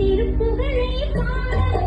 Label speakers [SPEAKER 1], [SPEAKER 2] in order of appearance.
[SPEAKER 1] திருப்புகழை பாட